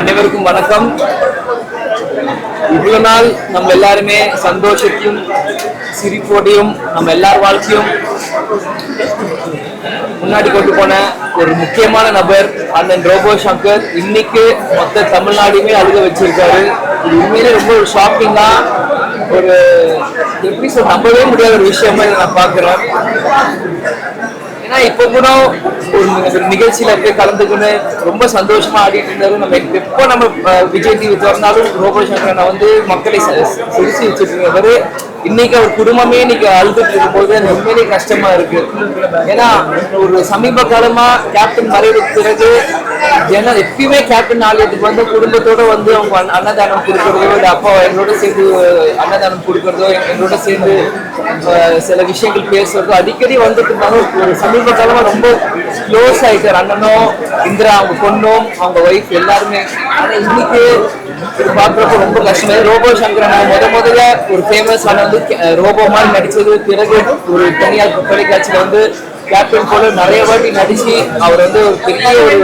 அனைவருக்கும் வணக்கம். இவ்வளவு நாள் நம்ம எல்லாருமே சந்தோஷத்தையும் சிரிப்போடையும் நம்ம எல்லார் வாழ்க்கையும் முன்னாடி கொண்டு போன ஒரு முக்கியமான நபர் அண்ணன் ரோபோ சங்கர். இன்னைக்கு மொத்த தமிழ்நாடுமே அழுக வச்சிருக்காரு. இது உண்மையிலே ரொம்ப ஒரு ஷாக்கிங்கா ஒரு எப்படி சொல்ல நம்பவே முடியாத ஒரு விஷயமா இதை நான் பாக்குறேன் ஏன்னா இப்போ கூட ஒரு நிகழ்ச்சியில போய் கலந்துக்கின்னு ரொம்ப சந்தோஷமா ஆடிட்டு இருந்தாலும் நம்ம எப்போ நம்ம விஜய் டிவி திறந்தாலும் ரோபோ சங்கரனை வந்து மக்களை சிரிச்சு வச்சுட்டு இருந்தவர் இன்னைக்கு அவர் குடும்பமே இன்னைக்கு அழுதுட்டு இருக்கும்போது எனக்கு உண்மையிலேயே கஷ்டமா இருக்கு. ஏன்னா ஒரு சமீப காலமா கேப்டன் மறைவுக்கு பிறகு ஏன்னா எப்பயுமே கேப்டன் ஆலயத்துக்கு வந்து குடும்பத்தோட வந்து அவங்க அன்னதானம் கொடுக்கறதோ இல்லை அப்பா எங்களோட சேர்ந்து அன்னதானம் கொடுக்கறதோ எங்களோட சேர்ந்து சில விஷயங்கள் பேசுறதோ அடிக்கடி வந்துட்டு இருந்தாலும் ஒரு சமீப காலமா ரொம்ப க்ளோஸ் ஆயிட்டார். அண்ணனும் இந்திரா அவங்க பொண்ணும் அவங்க ஒய்ஃப் எல்லாருமே. ஆனா இன்னைக்கு இது பார்க்குறப்ப ரொம்ப கஷ்டமே ரோபோ சங்கரன் முத முதல்ல ஒரு ஃபேமஸ் ஆன வந்து ரோபோ மாதிரி நடிச்சது. பிறகு ஒரு தனியார் தொலைக்காட்சியில வந்து கேப்டன் போல நிறைய வாட்டி நடிச்சு அவர் வந்து ஒரு பெரிய ஒரு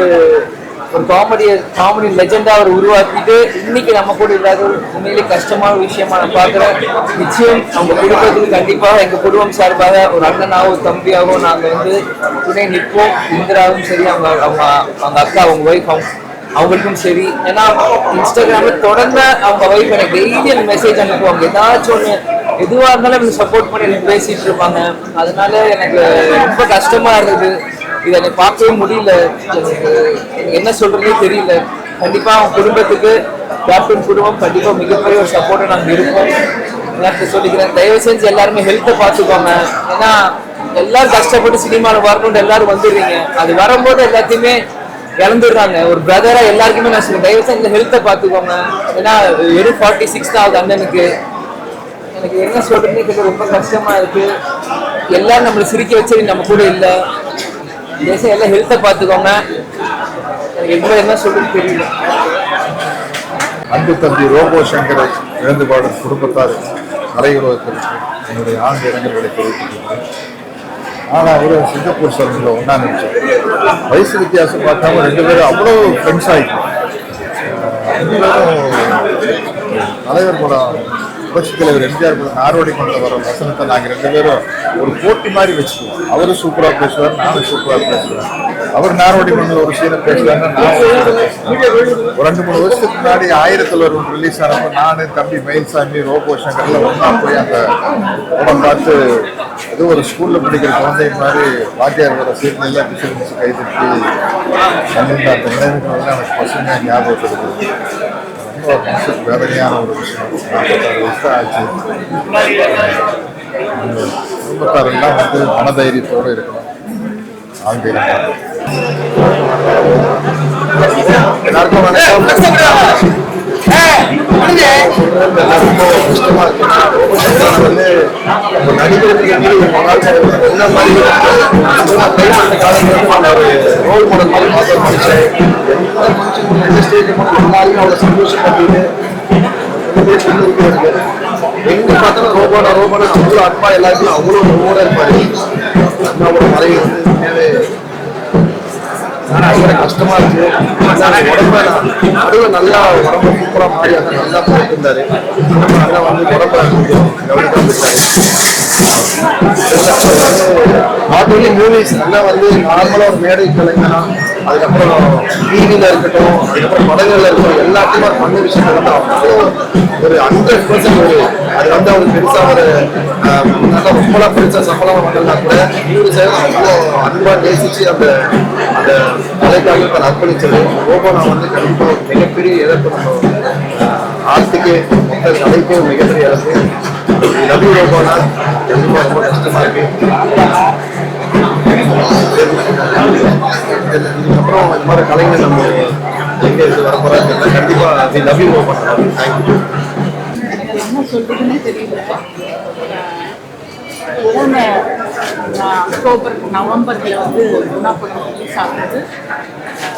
ஒரு காமெடிய காமெடி லெஜெண்டா அவர் உருவாக்கிட்டு இன்னைக்கு நம்ம கூட இல்லாத ஒரு உண்மையிலே கஷ்டமான விஷயமா நான் பார்க்குறேன். நிச்சயம் அவங்க குடும்பத்துக்கு கண்டிப்பாக எங்க குடும்பம் சார்பாக ஒரு அண்ணனாகவும் ஒரு தம்பியாகவும் நாங்க வந்து துணை நிற்போம். இந்திராவும் சரி அவங்க அவங்க அவங்க அக்கா அவங்க ஒய்ஃப் அவங்க அவங்களுக்கும் சரி. ஏன்னா இன்ஸ்டாகிராம்ல தொடர்ந்து அவங்க ஒய்ஃப் எனக்கு டெய்லி மெசேஜ் அனுப்புவாங்க. ஏதாச்சும் ஒன்று எதுவாக இருந்தாலும் எனக்கு சப்போர்ட் பண்ணி எனக்கு பேசிட்டு இருப்பாங்க. அதனால எனக்கு ரொம்ப கஷ்டமா இருந்தது. இதை எனக்கு பார்க்கவே முடியல. எனக்கு எனக்கு என்ன சொல்றதே தெரியல. கண்டிப்பா அவங்க குடும்பத்துக்கு கேப்டன் குடும்பம் கண்டிப்பா மிகப்பெரிய ஒரு சப்போர்ட்டை நாங்கள் இருக்கோம் எல்லாத்தையும் சொல்லிக்கிறேன். தயவு செஞ்சு எல்லாருமே ஹெல்த்தை பார்த்துக்கோங்க. ஏன்னா எல்லாரும் கஷ்டப்பட்டு சினிமாவில் வரணும்னு எல்லாரும் வந்துடுறீங்க. அது வரும்போது எல்லாத்தையுமே இழந்துடுறாங்க. ஒரு பிரதரா எல்லாருக்குமே நான் சொல்லுவேன் தயவு செஞ்சு ஹெல்த்தை பார்த்துக்கோங்க. ஏன்னா வெறும் ஃபார்ட்டி சிக்ஸ் தான் ஆகுது அண்ணனுக்கு. எனக்கு என்ன சொல்றதுன்னு கேட்க ரொம்ப கஷ்டமா இருக்கு. எல்லாரும் நம்மளை சிரிக்க வச்சு நம்ம கூட இல்லை. தேசம் எல்லாம் ஹெல்த்தை பார்த்துக்கோங்க. எனக்கு என்ன என்ன சொல்றதுன்னு தெரியல. அன்பு தம்பி ரோபோ சங்கரை இழந்து பாடும் குடும்பத்தார் கலையுலகத்திற்கு என்னுடைய ஆண்டு இடங்களை தெரிவித்துக்கிறேன் ஆனால் அவரு சிங்கப்பூர் சர்மில் ஒன்றா நினைச்சோம் வயசு வித்தியாசம் பார்க்காம ரெண்டு பேரும் அவ்வளோ ஃப்ரெண்ட்ஸ் ஆகிட்டோம் ரெண்டு பேரும் தலைவர் படம் புரட்சித் தலைவர் எம்ஜிஆர் படம் கொண்டு வர வசனத்தை நாங்கள் ரெண்டு பேரும் ஒரு போட்டி மாதிரி வச்சுக்குவோம். அவரும் சூப்பராக பேசுவார் நானும் சூப்பராக பேசுவேன். அவர் நாரோடி கொண்டு ஒரு சீனை பேசுவாருன்னா நான் ஒரு ரெண்டு மூணு வருஷத்துக்கு முன்னாடி ஆயிரத்தில் ஒரு ரிலீஸ் ஆனப்போ நான் தம்பி மயில்சாமி ரோபோ சங்கர்ல ஒன்றா போய் அந்த படம் பார்த்து ஏதோ ஒரு ஸ்கூலில் படிக்கிற குழந்தை மாதிரி வாத்தியார் வர சீன் எல்லாம் டிஃபரன்ஸ் கைதட்டி பண்ணியிருந்த அந்த எனக்கு பசுமையாக ஞாபகப்படுது. ரொம்ப வேதனையான ஒரு விஷயம் நாற்பத்தாறு வருஷம் ஆச்சு குடும்பத்தாரெல்லாம் வந்து மனதைரியத்தோடு இருக்கணும் ஆழ்ந்த எல்லாருக்கும் வணக்கம். ஒரு நாள் என்ன மாதிரி நான் காலத்துல ரோல் மாடல் மாதிரி பார்த்து படிச்சேன் எந்த ஸ்டேஜ் எல்லாரையும் அவ்வளோ சந்தோஷப்பட்டு எங்க பார்த்தாலும் அவ்வளோ அன்பா எல்லாருக்கும் அவ்வளோ ரோபோட இருப்பாரு அண்ணாவோட மறைவு வந்து உண்மையாவே கஷ்டமா இருக்கு. உடம்பு நடுவில் நல்லா உடம்பு சூப்பரா மாறி அதை நல்லா போயிட்டு இருந்தாரு நல்லா வந்து உடம்பு கொஞ்சம் கவனிக்காம நாட் ஒன்லி மூவிஸ் நல்லா வந்து நார்மலா ஒரு மேடை கலைஞனா அதுக்கப்புறம் டிவியில இருக்கட்டும் அதுக்கப்புறம் படங்கள்ல இருக்கட்டும் எல்லாத்தையும் அவர் பண்ண விஷயங்கள் வந்து அவ்வளோ ஒரு ஹண்ட்ரட் பர்சன்ட் ஒரு அது வந்து அவருக்கு பெருசா ஒரு ஆஹ், நல்லா ரொம்பலாம் பெருசா சம்பளம் பண்ணலாம் கூட நூறு சேவை அவ்வளோ அன்பா நேசிச்சு அந்த அந்த கலைக்காக தான் அர்ப்பணிச்சது. ஓபனா வந்து கண்டிப்பா மிகப்பெரிய இழப்பு நம்ம ஆர்த்துக்கு மொத்த கலைக்கே மிகப்பெரிய இழப்பு. ரவி ரோபோனா கண்டிப்பா ரொம்ப கஷ்டமா இருக்கு. இதுக்கப்புறம் இந்த மாதிரி கலைஞர் நம்ம எங்க இருந்து வர போறாங்க கண்டிப்பா லவ் யூ ரோபோனா தேங்க்யூ என்ன சொல்றதுன்னே தெரியல. போன அக்டோபர் நவம்பரில் வந்து குணா படம் ரிலீஸ் ஆகுது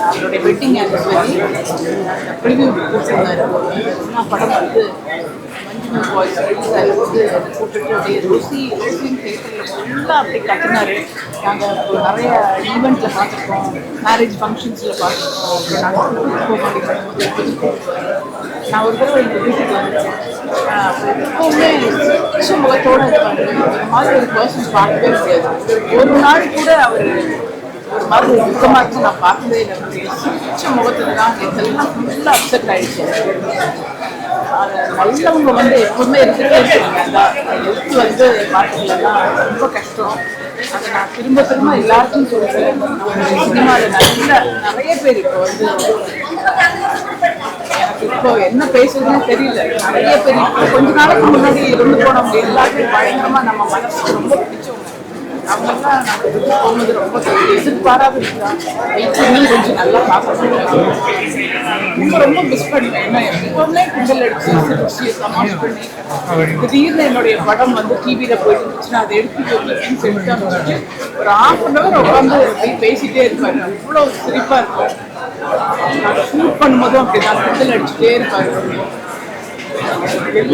அவருடைய வெட்டிங் ஆனிவர்சரி அந்த ப்ரிவியூ குணா படம் வந்து மஞ்சு அதில் வந்து போட்டுட்டு ருசி ருசின்னு தேட்டரில் ஃபுல்லாக அப்படியே கட்டினாரு நாங்கள் இப்போ நிறைய ஈவெண்ட்டில் பார்த்துருக்கோம் மேரேஜ் ஃபங்க்ஷன்ஸில் பார்த்துருக்கோம். நாங்கள் நான் ஒரு தடவை எங்கள் வீட்டுக்கு வந்திருக்கேன் ஆஹ் எப்பவுமே சிரிச்ச முகத்தோட இருப்பாரு இந்த மாதிரி ஒரு பர்சன் பார்க்கவே முடியாது. ஒரு நாள் கூட அவர் ஒரு மாதிரி ஒரு துக்கமாக இருந்து நான் பார்த்ததே இல்லை. அவருடைய முகத்தில் தான் இதெல்லாம் ஃபுல்லாக அப்செட் ஆயிடுச்சு. நல்லவங்க வந்து எப்பவுமே இருந்துகிட்டே இருக்காங்க எழுத்து வந்து பாட்டுலாம் ரொம்ப கஷ்டம். அதை நான் திரும்ப திரும்ப எல்லாருக்கும் சொல்கிறேன் சினிமாவில் நல்ல நிறைய பேர் இப்போ வந்து எனக்கு இப்போ என்ன பேசுறதுன்னு தெரியல. நிறைய பேர் இப்போ கொஞ்ச நாளைக்கு முன்னாடி இருந்து போனவங்க எல்லாருமே பயங்கரமா நம்ம மனசுக்கு ரொம்ப பிடிச்சவங்க. எதிர்பாராத கொஞ்சம் நல்லா பார்க்கணும் ரொம்ப ரொம்ப மிஸ் பண்ணுவேன் ஏன்னா எப்பவுமே அடிச்சு சிரிச்சு பண்ணி திடீர்னு என்னுடைய படம் வந்து டிவியில போயிட்டு இருந்துச்சுன்னா அதை எடுத்துட்டு ஒரு ஒரு ஹாஃப் அன் அவர் உட்காந்து பேசிட்டே இருப்பாரு. அவ்வளோ சிரிப்பா இருக்கும் ஷூட் பண்ணும்போதும் அப்படிதான் குண்டல் அடிச்சுட்டே இருப்பாரு.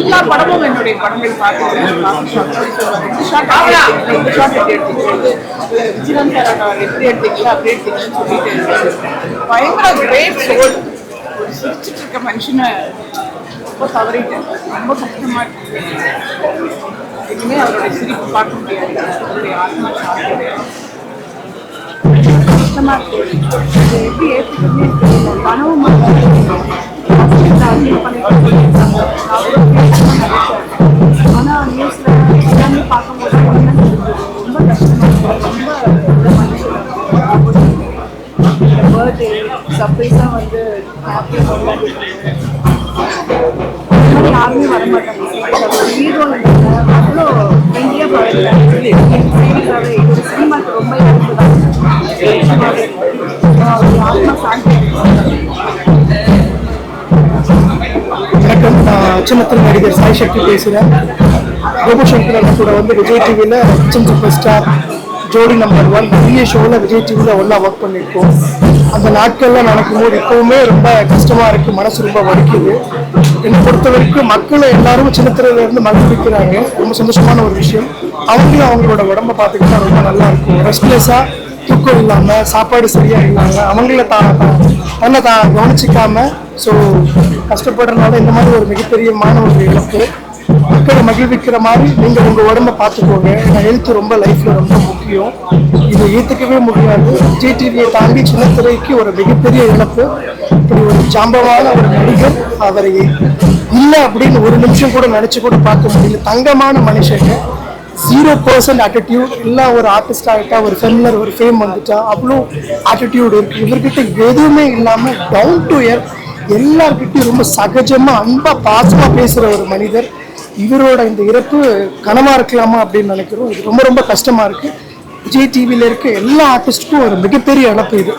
எல்லா படமும் என்னுடைய படங்கள் பார்த்துருக்கேன் எப்படி எடுத்தீங்க விஜயகாந்த் சார் எப்படி எடுத்தீங்களா அப்படி எடுத்தீங்கன்னு சொல்லிட்டு பயங்கர கிரேட் சோல் ஒரு சிரிச்சிட்டு இருக்க மனுஷனை ரொம்ப தவறிட்டேன். ரொம்ப கஷ்டமா இருக்கு. இனிமே அவருடைய சிரிப்பு பார்க்க முடியாது. அவருடைய ஆத்மா சாப்பிட்டு கஷ்டமா இருக்கு. எப்படி ஏற்றுக்கணும்னே தெரியல. பணமும் ஆனா நியூஸ்ல எல்லாமே பார்க்கும்போது ரொம்ப கஷ்டமா ரொம்ப பர்த்டே சர்ப்ரைஸாக வந்து ஹாப்பி யாருமே வர ஹீரோ அவ்வளோ ஃப்ரெண்ட்லியாக பாருங்க சீரியஸாகவே இது சினிமாக்கு ரொம்ப தான் ஆத்மா சாந்தி சின்னத்தன் நடிகர் சாய் சக்தி பேசுகிறேன் கோபு சங்கர் கூட வந்து விஜய் டிவியில் kitchen super star Jodi number one பெரிய ஷோவில் விஜய் டிவியில் ஒன்றா ஒர்க் பண்ணியிருக்கோம். அந்த நாட்கள்லாம் நடக்கும்போது இப்போவுமே ரொம்ப கஷ்டமாக இருக்குது மனசு ரொம்ப வலிக்குது. என்னை பொறுத்த வரைக்கும் மக்களை எல்லாரும் சின்னத்திரையிலேருந்து மகிழ்விக்கிறாங்க. ரொம்ப சந்தோஷமான ஒரு விஷயம். அவங்களும் அவங்களோட உடம்ப பார்த்துக்கிட்டா ரொம்ப நல்லா இருக்கும். ரெஸ்ட்லெஸ்ஸாக தூக்கம் இல்லாமல் சாப்பாடு சரியாக இல்லாமல் அவங்கள தான் தன்னை தான் கவனிச்சிக்காமல் ஸோ கஷ்டப்படுறதுனால இந்த மாதிரி ஒரு மிகப்பெரியமான ஒரு இழப்பு. மக்களை மகிழ்விக்கிற மாதிரி நீங்கள் உங்கள் உடம்ப பார்த்துக்கோங்க. ஏன்னா ஹெல்த் ரொம்ப லைஃப்பில் ரொம்ப முக்கியம். இதை ஏற்றுக்கவே முடியாது. ஜிடிவியை டிவியை தாண்டி சின்னத்துறைக்கு ஒரு மிகப்பெரிய இழப்பு. இப்படி ஒரு ஜாம்பவான ஒரு நடிகர் அவரை இல்லை அப்படின்னு ஒரு நிமிஷம் கூட நினச்சி கூட பார்க்க முடியல. தங்கமான மனுஷங்க. ஜீரோ பர்சன்ட் ஆட்டிடியூட் இல்லை ஒரு ஆர்டிஸ்ட் ஆகிட்டா ஒரு ஃபெமிலர் ஒரு ஃபேம் வந்துட்டா அவ்வளோ ஆட்டிடியூட் இருக்குது இவர்கிட்ட எதுவுமே இல்லாமல் டவுன் டு இயர் எல்லார்கிட்டையும் ரொம்ப சகஜமாக அன்பாக பாசமாக பேசுகிற ஒரு மனிதர். இவரோட இந்த இறப்பு கனமாக இருக்கலாமா அப்படின்னு நினைக்கிறோம். இது ரொம்ப ரொம்ப கஷ்டமாக இருக்குது விஜய் டிவியில் இருக்க எல்லா ஆர்டிஸ்ட்டுக்கும் ஒரு மிகப்பெரிய இழப்பு இது.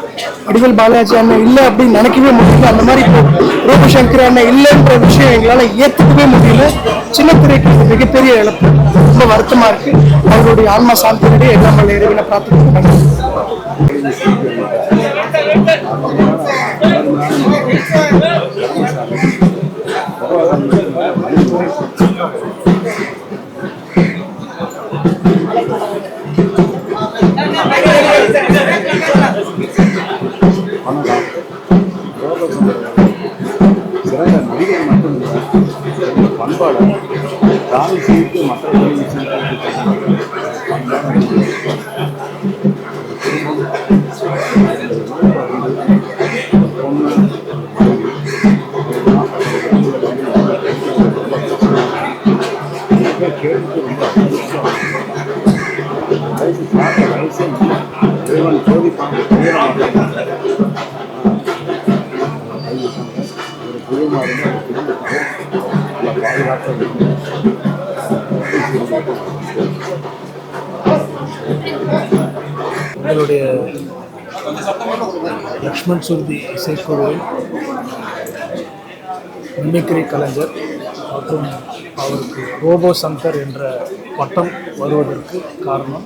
வடிவல் பாலாஜி அண்ணன் இல்லை அப்படின்னு நினைக்கவே முடியல. அந்த மாதிரி இப்போ ரூபசங்கர் அண்ணன் இல்லைன்ற விஷயம் எங்களால் ஏற்றுக்கவே முடியல. சின்ன திரைக்கு இது மிகப்பெரிய இழப்பு. ரொம்ப வருத்தமாக இருக்குது அவருடைய ஆன்மா சாந்தியினுடைய எல்லாம் இறைவனை பிரார்த்தனை நன்றி. சீர்த்து மற்றவர்களை லக்ஷ்மண் சுருதி இசைக்குழுவில் மிமிக்ரி கலைஞர் மற்றும் அவருக்கு ரோபோ சங்கர் என்ற பட்டம் வருவதற்கு காரணம்.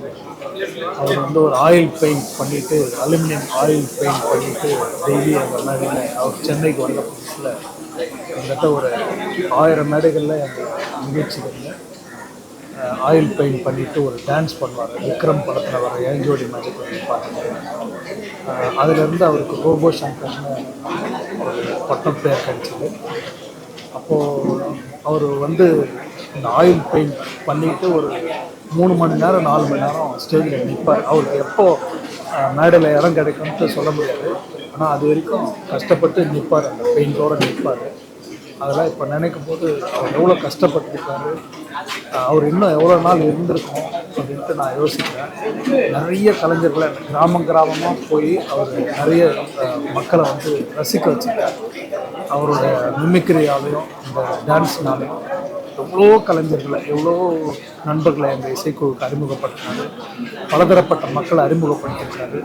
அவர் வந்து ஒரு ஆயில் பெயிண்ட் பண்ணிட்டு அலுமினியம் ஆயில் பெயிண்ட் பண்ணிட்டு டெய்லி அந்த மேடையில் அவர் சென்னைக்கு வந்த புதுசில் கிட்டத்தட்ட ஒரு ஆயிரம் மேடைகளில் அந்த நிகழ்ச்சிகளில் ஆயில் பெயிண்ட் பண்ணிட்டு ஒரு டான்ஸ் பண்ணுவார். விக்ரம் படத்தில் வர ஏஞ்சோடி மேஜிக் பண்ணி பார்த்துருக்கேன் அதுலேருந்து அவருக்கு ரோபோ சங்கர்னு ஒரு பட்டம் பேர் கிடைச்சிது. அப்போது அவர் வந்து இந்த ஆயில் பெயிண்ட் பண்ணிட்டு ஒரு மூணு மணி நேரம் நாலு மணி நேரம் ஸ்டேஜில் நிற்பார் அவருக்கு எப்போ மேடையில் இடம் கிடைக்கும்ட்டு சொல்ல முடியாது. ஆனால் அது வரைக்கும் கஷ்டப்பட்டு நிற்பார் அந்த பெயிண்டோடு நிற்பார் அதெல்லாம் இப்போ நினைக்கும் போது அவர் எவ்வளோ கஷ்டப்பட்டிருக்காரு அவர் இன்னும் எவ்வளோ நாள் இருந்திருக்கும் அப்படின்ட்டு நான் யோசிக்கிறேன். நிறைய கலைஞர்களை கிராமம் கிராமமாக போய் அவர் நிறைய மக்களை வந்து ரசிக்க வச்சுருக்கார். அவருடைய மிமிக்ரியாலையும் இந்த டான்ஸ்னாலையும் எவ்வளோ கலைஞர்களை எவ்வளோ நண்பர்களை எங்கள் இசைக்குழுவுக்கு அறிமுகப்படுத்தினாரு. பலதரப்பட்ட மக்களை அறிமுகப்படுத்தியிருக்காரு.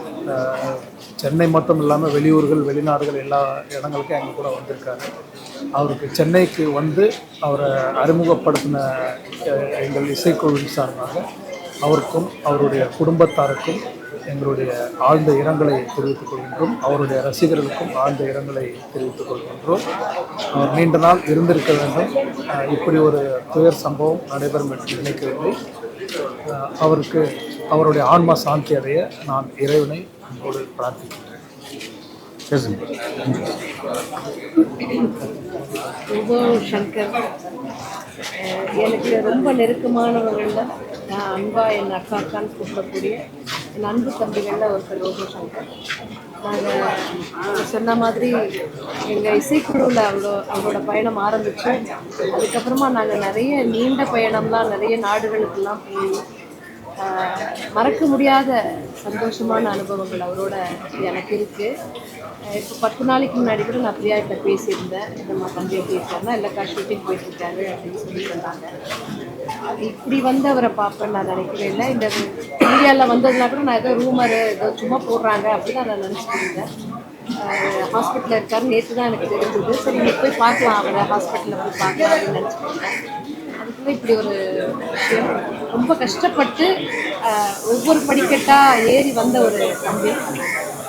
சென்னை மட்டும் இல்லாமல் வெளியூர்கள் வெளிநாடுகள் எல்லா இடங்களுக்கும் எங்கள் கூட வந்திருக்காரு. அவருக்கு சென்னைக்கு வந்து அவரை அறிமுகப்படுத்தின எங்கள் இசைக்குழுவின் சார்பாக அவருக்கும் அவருடைய குடும்பத்தாருக்கும் எங்களுடைய ஆழ்ந்த இரங்கலை தெரிவித்துக் கொள்கின்றோம். அவருடைய ரசிகர்களுக்கும் ஆழ்ந்த இரங்கலை தெரிவித்துக் கொள்கின்றோம். அவர் நீண்ட நாள் இருந்திருக்க வேண்டும். இப்படி ஒரு துயர் சம்பவம் நடைபெறும் என்று நினைக்கவில்லை. அவருக்கு அவருடைய ஆன்மா சாந்தி அடைய நான் இறைவனை அன்போடு பிரார்த்திக்கின்றேன். சங்கர். எனக்கு ரொம்ப நெருக்கமானவங்களில் நான் அன்பா என் அக்கா கூப்பிடக்கூடிய என் அன்பு தம்பிகளில் ஒருத்தர் ரோபோ சங்கர். நாங்கள் சொன்ன மாதிரி எங்கள் இசைக்குழுவில் அவ்வளோ அவரோட பயணம் ஆரம்பிச்சு அதுக்கப்புறமா நாங்கள் நிறைய நீண்ட பயணம்லாம் நிறைய நாடுகளுக்கெல்லாம் போய் மறக்க முடியாத சந்தோஷமான அனுபவங்கள் அவரோட எனக்கு இருக்குது இப்போ பத்து நாளைக்கு முன்னாடி கூட நான் பிரியா கிட்ட பேசியிருந்தேன் நம்ம தம்பியை தம்பி இல்லைக்கா ஷூட்டிங் போயிட்டுருக்காரு அப்படின்னு சொல்லி சொன்னாங்க. இப்படி வந்து அவரை பார்ப்பேன் நான் நினைக்கவே இல்லை இந்த மீடியாவில் வந்ததுனா கூட நான் ஏதோ ரூமரு ஏதோ சும்மா போடுறாங்க அப்படின்னு நான் நினச்சிட்டு இருந்தேன். ஹாஸ்பிட்டலில் இருக்காரு. நேற்று தான் எனக்கு தெரிஞ்சது. சரி நீங்கள் போய் பார்க்கலாம். அவரை ஹாஸ்பிட்டலில் போய் பார்க்கலாம் அப்படின்னு நினச்சிட்டு அதுக்குள்ளே இப்படி ஒரு விஷயம். ரொம்ப கஷ்டப்பட்டு ஒவ்வொரு படிக்கட்டாக ஏறி வந்த ஒரு தம்பி.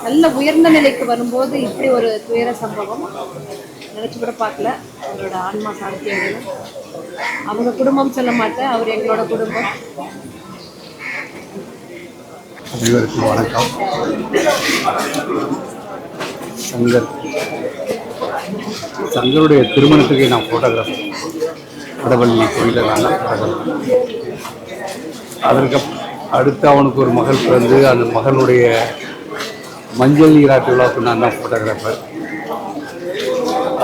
நல்ல உயர்ந்த நிலைக்கு வரும்போது இப்படி ஒரு துயர சம்பவம். நினச்சி கூட பார்க்கல. அவரோட ஆன்மா சாந்தி அவங்க குடும்பம் சொல்ல மாட்டேன். அவர் எங்களோட குடும்பம். அனைவருக்கும் வணக்கம். சங்கர் சங்கருடைய திருமணத்துக்கு நான் ஃபோட்டோகிராஃபர் வடவள்ளி கோயிலில் நான் ஃபோட்டோகிராஃபர் அதற்கு அடுத்து அவனுக்கு ஒரு மகள் பிறந்து அந்த மகளுடைய மஞ்சள் நீராட்டு விழாவுக்கு நான் தான் ஃபோட்டோகிராஃபர்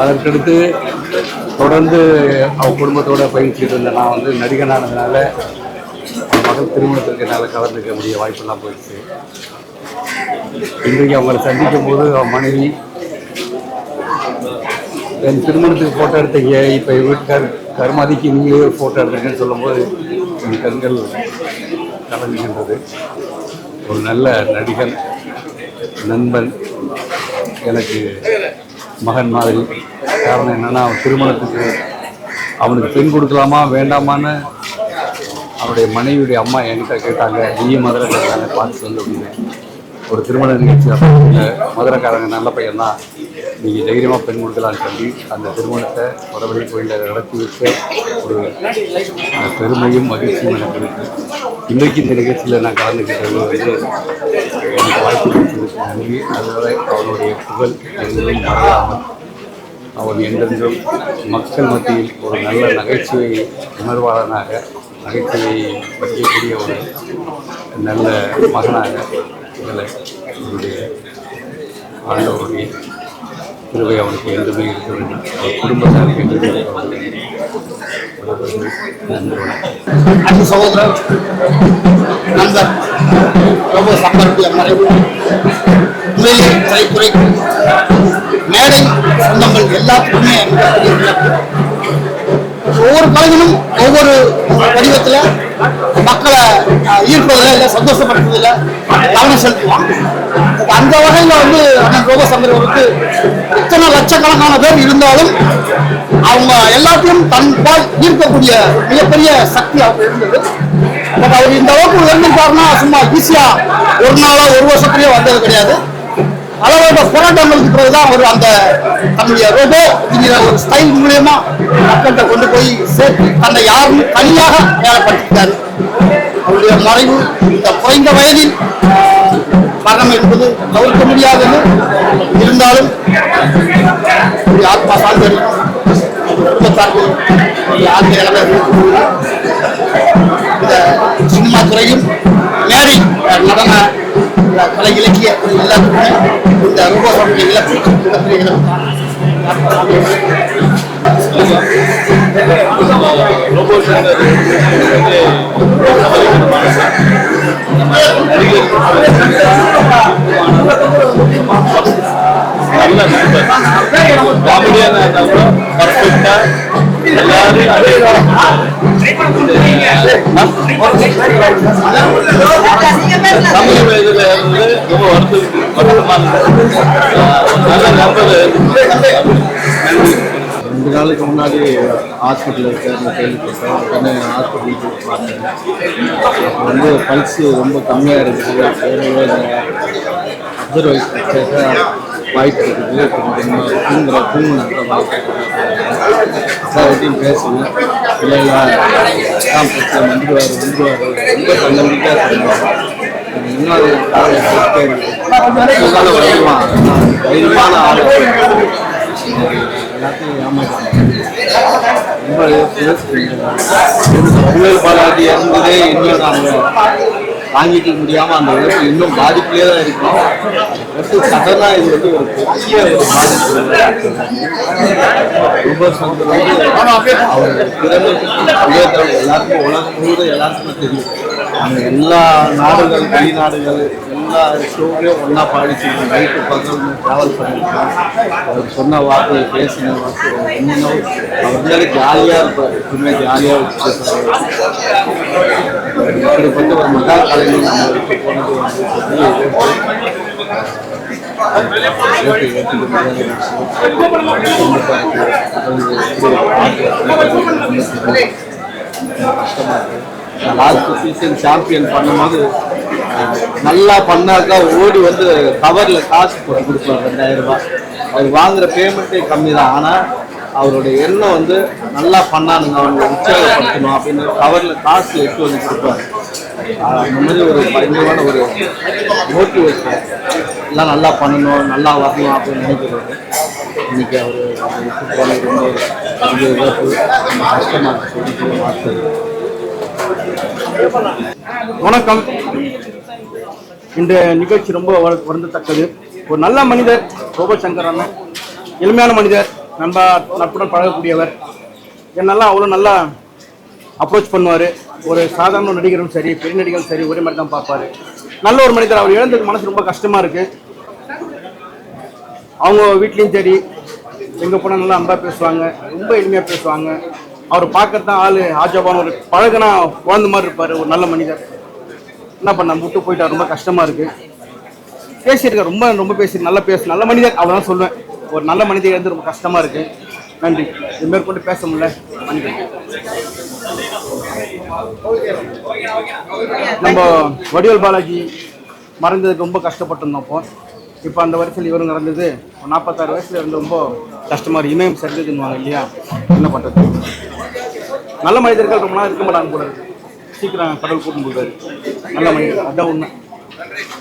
அதற்கடுத்து தொடர்ந்து அவன் குடும்பத்தோட பயிற்சிட்டு இருந்த நான் வந்து நடிகனானதுனால அவன் மகள் திருமணத்திற்கு என்னால் கலந்துக்க முடிய வாய்ப்பெல்லாம் போயிடுச்சு. இன்றைக்கு அவங்களை சந்திக்கும் போது அவன் மனைவி என் திருமணத்துக்கு ஃபோட்டோ எடுத்தீங்க இப்போ வீட்டுக்கார் கருமாதிக்கு நீங்களே ஒரு ஃபோட்டோ எடுத்தீங்கன்னு சொல்லும்போது என் கண்கள் கலந்துகின்றது ஒரு நல்ல நடிகன் நண்பன் எனக்கு மகன் மாதிரி. காரணம் என்னென்னா அவன் திருமணத்துக்கு அவனுக்கு பெண் கொடுக்கலாமா வேண்டாமான்னு அவனுடைய மனைவியுடைய அம்மா என்கிட்ட கேட்டாங்க. நீயும் மதுரை கேட்டாங்க பார்த்து சொல்லு அப்படின்னு ஒரு திருமண நிகழ்ச்சி அப்போ மதுரைக்காரங்க நல்ல பையன் தான் நீங்கள் தைரியமாக பெண் கொடுக்கலான்னு சொல்லி அந்த திருமணத்தை மறுபடி கோயிலில் நடத்தி வச்ச ஒரு பெருமையும் மகிழ்ச்சியும் எனக்கு இருக்குது இன்றைக்கு இந்த நிகழ்ச்சியில் நான் கலந்துக்கிட்டது வந்து எனக்கு வாய்ப்பு அங்கே நன்றி அதுவரை அவனுடைய புகழ் எங்கும் மறையாமல் அவர் என்றென்றும் மக்கள் மத்தியில் ஒரு நல்ல நகைச்சுவை உணர்வாளனாக நகைச்சுவையை படிக்கக்கூடிய ஒரு நல்ல மகனாக இதில் என்னுடைய ஆண்டவருடைய கிருவை அவனுக்கு என்றுமே இருக்க வேண்டும் அவர் குடும்பத்தாருக்கு என்றுமே இருக்க வேண்டும் நன்றி அன்பு சகோதரர் நண்பர் ரொம்ப சம்பருடைய மறை உண்மையிலே திரைத்துறை மேடை சொந்தங்கள் எல்லாத்துக்குமே ஒவ்வொரு கலைஞனும் ஒவ்வொரு வடிவத்தில் மக்களை ஈர்ப்பதில் இல்லை சந்தோஷப்படுத்துவதில் கவனம் செலுத்துவான். அந்த வகையில் வந்து அண்ணன் ரோபசங்கர் அவருக்கு இத்தனை லட்சக்கணக்கான பேர் இருந்தாலும் அவங்க எல்லாத்தையும் தன்பால் ஈர்க்கக்கூடிய மிகப்பெரிய சக்தி அவங்க இருந்தது. பட் அவர் இந்த அளவுக்கு உயர்ந்திருக்காருன்னா சும்மா ஈஸியாக ஒரு நாளாக ஒரு வருஷத்துலேயே வந்தது கிடையாது. பலவித போராட்டங்களுக்கு பிறகுதான் ஒரு அந்த தன்னுடைய ரோபோ அப்படிங்கிற ஒரு ஸ்டைல் மூலியமா மக்கள்கிட்ட கொண்டு போய் சேர்த்து தன்னை யாரும் தனியாக வேலைப்படுத்திட்டாரு அவருடைய மறைவு இந்த குறைந்த வயதில் மரணம் என்பது தவிர்க்க முடியாதது. இருந்தாலும் ஆத்மா சார்ந்தது. குடும்பத்தார்கள் ஆத்ம நிலைமை இந்த சினிமா துறையும் மேரி நடன கலை இலக்கிய துறை எல்லாத்துக்குமே இந்த அனுபவம் இழப்பு மிகப்பெரிய இழப்பு நல்ல நண்பர். காமெடியான எல்லாரும் அதே தமிழ் வயதுல இருந்து ரொம்ப நல்ல ரெண்டு நாளைக்கு முன்னாடி ஹாஸ்பிட்டலில் சேர்ந்து கேள்விப்பட்டேன். உடனே ஹாஸ்பிட்டலுக்கு பார்த்தேன் ரொம்ப வந்து ரொம்ப கம்மியாக இருக்குது. அப்சர்வைஸ் வாய்ப்பு இருக்குது. கொஞ்சம் தூங்குற நல்லா வாய்ப்பு இருக்குது சார்கிட்டையும் பேசுவேன் இல்லை பிரச்சனை வந்துடுவார் வந்துடுவார் ரொம்ப தன்னம்பிக்கையாக சொன்னாங்க இன்னும் அது காலையில் தைரியமான ஆள் எல்லாத்தையும் ஏமாற்றாங்க ரொம்ப இறந்ததே இன்னும் நாங்கள் தாங்கிக்க முடியாம அந்த இழப்பு இன்னும் பாதிப்பிலே தான் இருக்கும். அடுத்து சடனா இது வந்து ஒரு பெரிய ஒரு பாதிப்பு. ரொம்ப சந்தோஷம். அவர் பிறந்த எல்லாருக்கும் உலகம் முழுவதும் எல்லாருக்குமே தெரியும். அங்கே எல்லா நாடுகள் வெளிநாடுகள் எல்லா ஷோவிலையும் ஒன்றா பாடிச்சு நைட்டு பகல் ட்ராவல் பண்ணியிருக்கேன் அவர் சொன்ன வார்த்தை பேசின வார்த்தை இன்னும் அவர் மேலே ஜாலியாக இருப்பார் எப்பவுமே ஜாலியாக வச்சு இப்படிப்பட்ட ஒரு மகா கலைஞர் நம்ம விட்டு போனது வந்து பெரிய இழப்பு. லாஸ்ட் சீசன் சாம்பியன் பண்ணும்போது நல்லா பண்ணாக்கா ஓடி வந்து கவரில் காசு போட்டு கொடுப்பார் ரெண்டாயிரம் ரூபாய். அவர் வாங்குற பேமெண்ட்டே கம்மி தான் ஆனால் அவருடைய எண்ணம் வந்து நல்லா பண்ணானுங்க அவங்களை உற்சாகப்படுத்தணும் அப்படின்னு கவரில் காசு எடுத்து வந்து கொடுப்பாரு. அந்த மாதிரி ஒரு பயங்கரமான ஒரு மோட்டிவேஷன் எல்லாம் நல்லா பண்ணணும் நல்லா வரணும் அப்படின்னு நினைக்கிறது. இன்னைக்கு அவர் போனது ரொம்ப கஷ்டமாக கஷ்டமா இருக்கு சொல்லி வணக்கம். இந்த நிகழ்ச்சி ரொம்ப வருந்தத்தக்கது. ஒரு நல்ல மனிதர் ரோபோ சங்கர் அண்ணன் எளிமையான மனிதர் நண்பா நட்புடன் பழகக்கூடியவர். என்னெல்லாம் அவ்வளோ நல்லா அப்ரோச் பண்ணுவார். ஒரு சாதாரண நடிகரும் சரி பெரிய நடிகரும் சரி ஒரே மாதிரி தான் பார்ப்பாரு. நல்ல ஒரு மனிதர். அவர் இழந்ததுக்கு மனசு ரொம்ப கஷ்டமாக இருக்குது அவங்க வீட்லேயும் சரி எங்கே போனால் நல்லா அன்பா பேசுவாங்க ரொம்ப எளிமையாக பேசுவாங்க. அவர் பார்க்கறது ஆள். ஆஜாபான ஒரு பழகுனா குழந்த மாதிரி இருப்பார். ஒரு நல்ல மனிதர். என்ன பண்ண விட்டு போயிட்டா ரொம்ப கஷ்டமாக இருக்குது பேசியிருக்கார். ரொம்ப ரொம்ப பேசி நல்லா பேசு நல்ல மனிதர். அவ்வளோதான் சொல்லுவேன். ஒரு நல்ல மனிதர் இருந்து ரொம்ப கஷ்டமாக இருக்குது நன்றி. இது மேற்கொண்டு பேச முடியல. நன்றி நம்ம வடிவல் பாலாஜி மறைந்ததுக்கு ரொம்ப கஷ்டப்பட்டிருந்தோம் அப்போ. இப்போ அந்த வரிசையில் இவரும் நடந்தது. ஒரு நாற்பத்தாறு வயசில் இருந்து ரொம்ப கஷ்டமாக இமயம் சரிஞ்சதுன்னுவாங்க இல்லையா? என்ன பண்ணுறது நல்ல மனிதர்கள் ரொம்ப நாள் இருக்க மாட்டாங்க கூட சீக்கிரம் கடவுள் கூட்டம் போடுறாரு நல்ல மனிதர். அதான் உண்மை.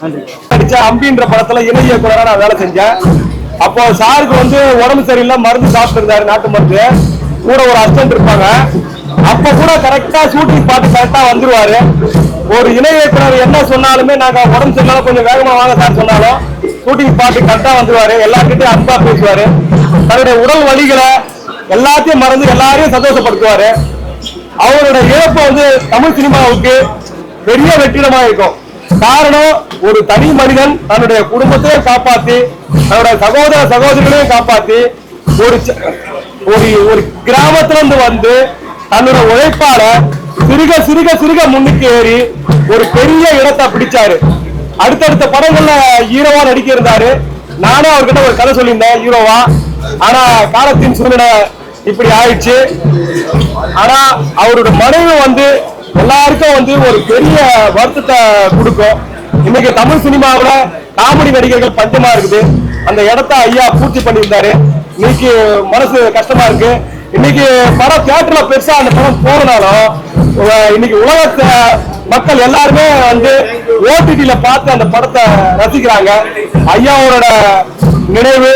நன்றி. நடிச்ச அம்பின்ற படத்துல இணை இயக்குனரா நான் வேலை செஞ்சேன். அப்போ சாருக்கு வந்து உடம்பு சரியில்லை மருந்து சாப்பிட்டு இருந்தாரு நாட்டு மருந்து. கூட ஒரு அஸ்டன்ட் இருப்பாங்க. அப்ப கூட கரெக்டா ஷூட்டிங் பார்த்து கரெக்டா வந்துருவாரு. ஒரு இணை இயக்குனர் என்ன சொன்னாலுமே நாங்க உடம்பு சொன்னாலும் கொஞ்சம் வேகமா வாங்க சார் சொன்னாலும் ஷூட்டிங் பார்த்து கரெக்டா வந்துருவாரு. எல்லாருக்கிட்டையும் அன்பா பேசுவாரு. தன்னுடைய உடல் வலிகளை எல்லாத்தையும் மறந்து எல்லாரையும் சந்தோஷப்படுத்துவாரு. அவரோட இழப்பு வந்து தமிழ் சினிமாவுக்கு பெரிய வெற்றிடமா இருக்கும் காரணம் ஒரு தனி மனிதன் தன்னுடைய குடும்பத்தையும் காப்பாத்தி தன்னுடைய சகோதர சகோதரிகளையும் காப்பாத்தி ஒரு ச- ஒரு ஒரு வந்து தன்னோட உழைப்பால சிறுக சிறுக சிறுக முன்னுக்கு ஏறி ஒரு பெரிய இடத்தை பிடிச்சாரு. அடுத்தடுத்த படங்கள்ல ஹீரோவா நடிக்க இருந்தாரு நானும் அவர்கிட்ட ஒரு கதை சொல்லியிருந்தேன் ஹீரோவா ஆனா காலத்தின் சூழ்நிலை இப்படி ஆயிடுச்சு. ஆனா அவரோட மனைவி வந்து எல்லாருக்கும் வந்து ஒரு பெரிய வருத்தத்தை கொடுக்கும். இன்னைக்கு தமிழ் சினிமாவில் காமெடி நடிகர்கள் பஞ்சமா இருக்குது. அந்த இடத்த ஐயா பூர்த்தி பண்ணியிருந்தாரு. இன்னைக்கு மனசு கஷ்டமா இருக்கு. இன்னைக்கு படம் தியேட்டர்ல பெருசா அந்த படம் போறனாலும் இன்னைக்கு உலக மக்கள் எல்லாருமே வந்து ஓடிடியில பார்த்து அந்த படத்தை ரசிக்கிறாங்க. ஐயாவோட நினைவு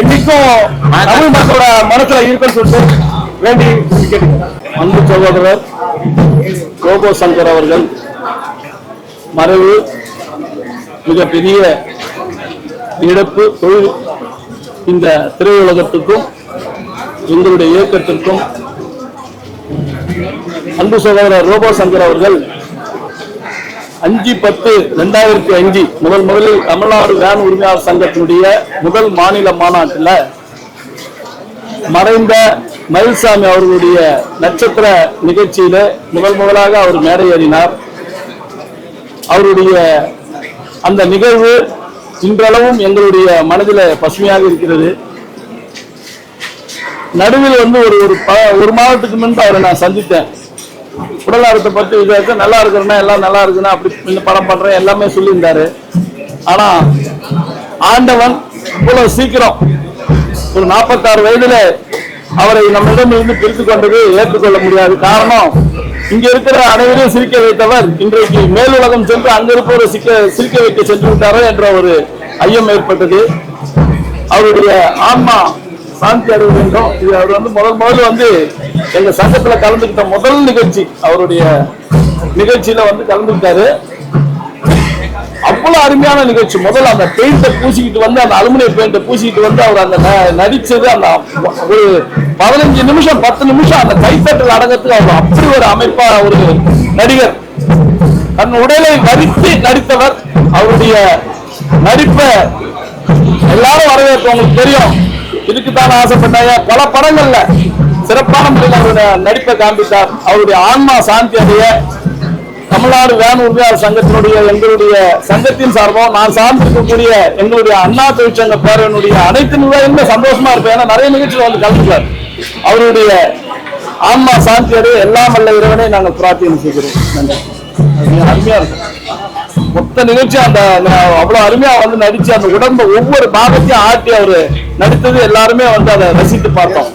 என்னைக்கும் தமிழ் மக்களோட மனசுல இருக்குன்னு சொல்லிட்டு வேண்டி கேட்டுக்கிறேன். அன்பு சகோதரர் ரோபோ சங்கர் அவர்கள் மறைவு மிகப்பெரிய இழப்பு தொழில் இந்த திரையுலகத்துக்கும் எங்களுடைய இயக்கத்திற்கும் அன்பு சகோதரர் ரோபோ சங்கர் அவர்கள் அஞ்சு பத்து ரெண்டாயிரத்தி அஞ்சு முதல் முதலில் தமிழ்நாடு வேன் உரிமையாளர் சங்கத்தினுடைய முதல் மாநில மாநாட்டில் மறைந்த மயில்சாமி அவர்களுடைய நட்சத்திர நிகழ்ச்சியில முதல் முதலாக அவர் மேடையேறினார். அவருடைய அந்த நிகழ்வு இன்றளவும் எங்களுடைய மனதில் பசுமையாக இருக்கிறது. நடுவில் வந்து ஒரு ஒரு ப- ஒரு மாதத்துக்கு முன்பு அவரை நான் சந்தித்தேன். உடலாரத்தை பற்றி விசாரிச்சா நல்லா இருக்கிறேன்னா எல்லாம் நல்லா இருக்குன்னா அப்படி இந்த படம் பண்ணுறேன் எல்லாமே சொல்லியிருந்தாரு. ஆனால் ஆண்டவன் இவ்வளோ சீக்கிரம் ஒரு நாற்பத்தாறு வயதில் அவரை நம்மிடமிருந்து பிரித்து கொண்டது ஏற்றுக்கொள்ள முடியாது. காரணம் இங்க இருக்கிற அனைவரையும் சிரிக்க வைத்தவர் இன்றைக்கு மேலுலகம் சென்று அங்க இருப்பவரை சிக்க சிரிக்க வைக்க சென்று விட்டாரோ என்ற ஒரு ஐயம் ஏற்பட்டது. அவருடைய ஆன்மா சாந்தி அடைய வேண்டும் இது அவர் வந்து முதல் முதல்ல வந்து எங்க சங்கத்துல கலந்துக்கிட்ட முதல் நிகழ்ச்சி அவருடைய நிகழ்ச்சியில வந்து கலந்துக்கிட்டாரு. அவ்வளவு அருமையான நிகழ்ச்சி. முதல்ல அந்த பெயிண்டை பூசிக்கிட்டு வந்து அந்த அலுமினிய பெயிண்டை பூசிக்கிட்டு வந்து அவர் அந்த ந- நடிச்சது அந்த ஒரு பதினஞ்சு நிமிஷம் பத்து நிமிஷம் அந்த கைத்தட்டல் அடங்கத்துக்கு அவர் அப்படி ஒரு அமைப்பா ஒரு நடிகர். தன் உடலை வரித்து நடித்தவர். அவருடைய நடிப்பை எல்லாரும் வரவேற்பு. உங்களுக்கு தெரியும். இதுக்குத்தான் ஆசைப்பட்டாங்க. பல படங்கள்ல சிறப்பான முறையில் அவருடைய நடிப்பை காண்பித்தார். அவருடைய ஆன்மா சாந்தி அடைய தமிழ்நாடு வேன் உரிமையாளர் சங்கத்தினுடைய எங்களுடைய சங்கத்தின் சார்பாக நான் சார்ந்திருக்கக்கூடிய எங்களுடைய அண்ணா தொழிற்சங்க பேரவனுடைய அனைத்து நிர்வாகிகளுமே சந்தோஷமா இருப்பேன். ஏன்னா நிறைய நிகழ்ச்சியில் வந்து கலந்துக்கிறார் அவருடைய ஆன்மா சாந்தி அடைய எல்லாம் மல்ல இறைவனை நாங்கள் பிரார்த்தனை செய்கிறோம். நன்றி. அருமையா இருக்கும். மொத்த நிகழ்ச்சி அந்த அந்த அவ்வளவு அருமையா வந்து நடிச்சு அந்த உடம்ப ஒவ்வொரு பாகத்தையும் ஆட்டி அவரு நடித்தது எல்லாருமே வந்து அதை ரசித்து பார்த்தோம்.